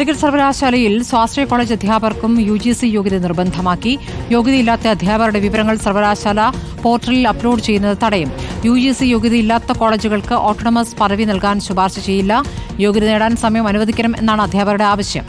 കാലിക്കറ്റ് സർവകലാശാലയിൽ സ്വാശ്രയ കോളേജ് അധ്യാപകർക്കും യു ജി സി യോഗ്യത നിർബന്ധമാക്കി. യോഗ്യതയില്ലാത്ത അധ്യാപകരുടെ വിവരങ്ങൾ സർവകലാശാല പോർട്ടലിൽ അപ്ലോഡ് ചെയ്യുന്നത് തടയും. യു ജി സി യോഗ്യതയില്ലാത്ത കോളേജുകൾക്ക് ഓട്ടോണമസ് പദവി നൽകാൻ ശുപാർശ ചെയ്യില്ല. യോഗ്യത നേടാൻ സമയം അനുവദിക്കണം എന്നാണ് അധ്യാപകരുടെ ആവശ്യം.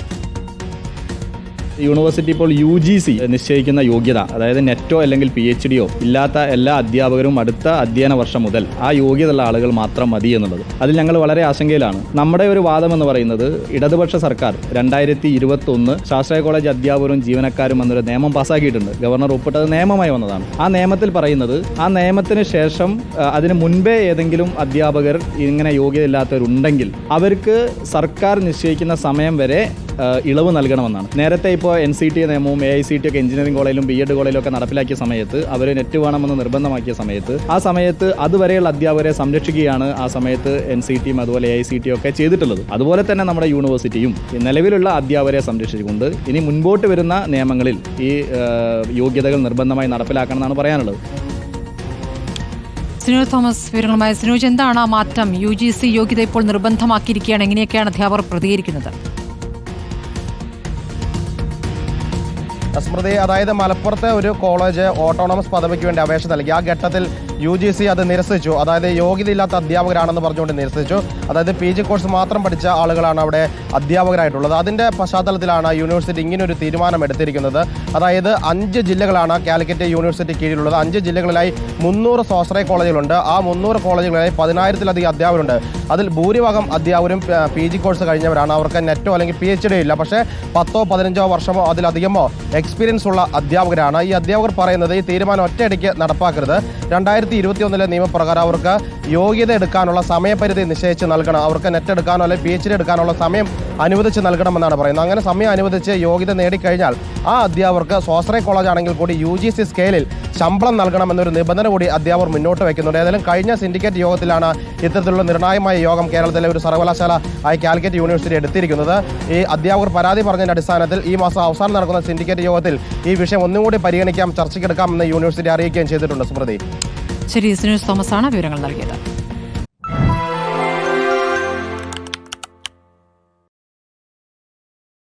യൂണിവേഴ്സിറ്റി ഇപ്പോൾ യു ജി സി നിശ്ചയിക്കുന്ന യോഗ്യത അതായത് നെറ്റോ അല്ലെങ്കിൽ പി എച്ച് ഡിയോ ഇല്ലാത്ത എല്ലാ അധ്യാപകരും അടുത്ത അധ്യയന വർഷം മുതൽ ആ യോഗ്യതയുള്ള ആളുകൾ മാത്രം മതി എന്നുള്ളത്. അതിൽ ഞങ്ങൾ വളരെ ആശങ്കയിലാണ്. നമ്മുടെ ഒരു വാദം എന്ന് പറയുന്നത് ഇടതുപക്ഷ സർക്കാർ രണ്ടായിരത്തി ഇരുപത്തി ഒന്ന് ശാസ്ത്രീയ കോളേജ് അധ്യാപകരും ജീവനക്കാരും എന്നൊരു നിയമം പാസ്സാക്കിയിട്ടുണ്ട്. ഗവർണർ ഒപ്പിട്ടത് നിയമമായി വന്നതാണ്. ആ നിയമത്തിൽ പറയുന്നത് ആ നിയമത്തിന് ശേഷം അതിന് മുൻപേ ഏതെങ്കിലും അധ്യാപകർ ഇങ്ങനെ യോഗ്യത ഇല്ലാത്തവരുണ്ടെങ്കിൽ അവർക്ക് സർക്കാർ നിശ്ചയിക്കുന്ന സമയം വരെ ഇളവ് നൽകണമെന്നാണ്. നേരത്തെ ഇപ്പോൾ എൻ സി ടി നിയമവും എ ഐ സി ടി ഒക്കെ എഞ്ചിനീയറിംഗ് കോളേജിലും ബി എഡ് കോളേജിലും ഒക്കെ നടപ്പിലാക്കിയ സമയത്ത് അവർ നെറ്റ് വേണമെന്ന് നിർബന്ധമാക്കിയ സമയത്ത് ആ സമയത്ത് അതുവരെയുള്ള അധ്യാപകരെ സംരക്ഷിക്കുകയാണ് ആ സമയത്ത് എൻ സി ടിയും അതുപോലെ എ ഐ സി ടി ഒക്കെ ചെയ്തിട്ടുള്ളത്. അതുപോലെ തന്നെ നമ്മുടെ യൂണിവേഴ്സിറ്റിയും നിലവിലുള്ള അധ്യാപകരെ സംരക്ഷിച്ചുകൊണ്ട് ഇനി മുൻപോട്ട് വരുന്ന നിയമങ്ങളിൽ ഈ യോഗ്യതകൾ നിർബന്ധമായി നടപ്പിലാക്കണമെന്നാണ് പറയാനുള്ളത്. സിനോജ് തോമസ് വിവരങ്ങളുമായി സിനോജ്. എന്താണ് ആ മാറ്റം? യു ജി സി യോഗ്യത ഇപ്പോൾ നിർബന്ധമാക്കിയിരിക്കുകയാണ്. എങ്ങനെയൊക്കെയാണ് അധ്യാപകർ പ്രതികരിക്കുന്നത്? സ്മൃതി അതായത് മലപ്പുറത്തെ ഒരു കോളേജ് ഓട്ടോണമസ് പദവിക്ക് വേണ്ടി അപേക്ഷ നൽകി. ആ ഘട്ടത്തിൽ യു ജി സി അത് നിരസിച്ചു. അതായത് യോഗ്യതയില്ലാത്ത അധ്യാപകരാണെന്ന് പറഞ്ഞുകൊണ്ട് നിരസിച്ചു. അതായത് പി ജി കോഴ്സ് മാത്രം പഠിച്ച ആളുകളാണ് അവിടെ അധ്യാപകരായിട്ടുള്ളത്. അതിന്റെ പശ്ചാത്തലത്തിലാണ് യൂണിവേഴ്സിറ്റി ഇങ്ങനെ ഒരു തീരുമാനം എടുത്തിരിക്കുന്നത് അതായത് അഞ്ച് ജില്ലകളാണ് കാലിക്കറ്റ് യൂണിവേഴ്സിറ്റി കീഴിലുള്ളത്. അഞ്ച് ജില്ലകളിലായി മുന്നൂറ് സ്വാശ്രയ കോളേജുകളുണ്ട്. ആ മുന്നൂറ് കോളേജുകളിലായി പതിനായിരത്തിലധികം അധ്യാപകരുണ്ട്. അതിൽ ഭൂരിഭാഗം അധ്യാപകരും പി ജി കോഴ്സ് കഴിഞ്ഞവരാണ്. അവർക്ക് നെറ്റോ അല്ലെങ്കിൽ പി എച്ച് ഡി ഇല്ല. പക്ഷേ പത്തോ പതിനഞ്ചോ വർഷമോ അതിലധികമോ എക്സ്പീരിയൻസ് ഉള്ള അധ്യാപകരാണ്. ഈ അധ്യാപകർ പറയുന്നത് ഈ തീരുമാനം ഒറ്റയടിക്ക് നടപ്പാക്കരുത്. രണ്ടായിരത്തി ഇരുപത്തി ഒന്നിലെ നിയമപ്രകാരം അവർക്ക് യോഗ്യത എടുക്കാനുള്ള സമയപരിധി നിശ്ചയിച്ച് നൽകണം. അവർക്ക് നെറ്റ് എടുക്കാനോ അല്ലെങ്കിൽ പി എച്ച് ഡി എടുക്കാനുള്ള സമയം അനുവദിച്ച് നൽകണമെന്നാണ് പറയുന്നത്. അങ്ങനെ സമയം അനുവദിച്ച് യോഗ്യത നേടിക്കഴിഞ്ഞാൽ ആ അധ്യാപകർക്ക് സ്വാശ്രയ കോളേജ് ആണെങ്കിൽ കൂടി യു ജി സി സ്കെയിലിൽ ശമ്പളം നൽകണമെന്നൊരു നിബന്ധന കൂടി അധ്യാപകർ മുന്നോട്ട് വയ്ക്കുന്നുണ്ട് ഏതായാലും കഴിഞ്ഞ സിൻഡിക്കേറ്റ് യോഗത്തിലാണ് ഇത്തരത്തിലുള്ള നിർണായകമായ യോഗം കേരളത്തിലെ ഒരു സർവകലാശാല ആയി കാലിക്കറ്റ് യൂണിവേഴ്സിറ്റി എടുത്തിരിക്കുന്നത്. ഈ അധ്യാപകർ പരാതി പറഞ്ഞതിന്റെ അടിസ്ഥാനത്തിൽ ഈ മാസം അവസാനം നടക്കുന്ന സിൻഡിക്കേറ്റ് യോഗത്തിൽ ഈ വിഷയം ഒന്നുകൂടി പരിഗണിക്കാം ചർച്ചയ്ക്കെടുക്കാം എന്ന് യൂണിവേഴ്സിറ്റി അറിയിക്കുകയും ചെയ്തിട്ടുണ്ട്. സ്മൃതി ശരി സിനോജ് തോമസ് ആണ് വിവരങ്ങൾ നൽകിയത്.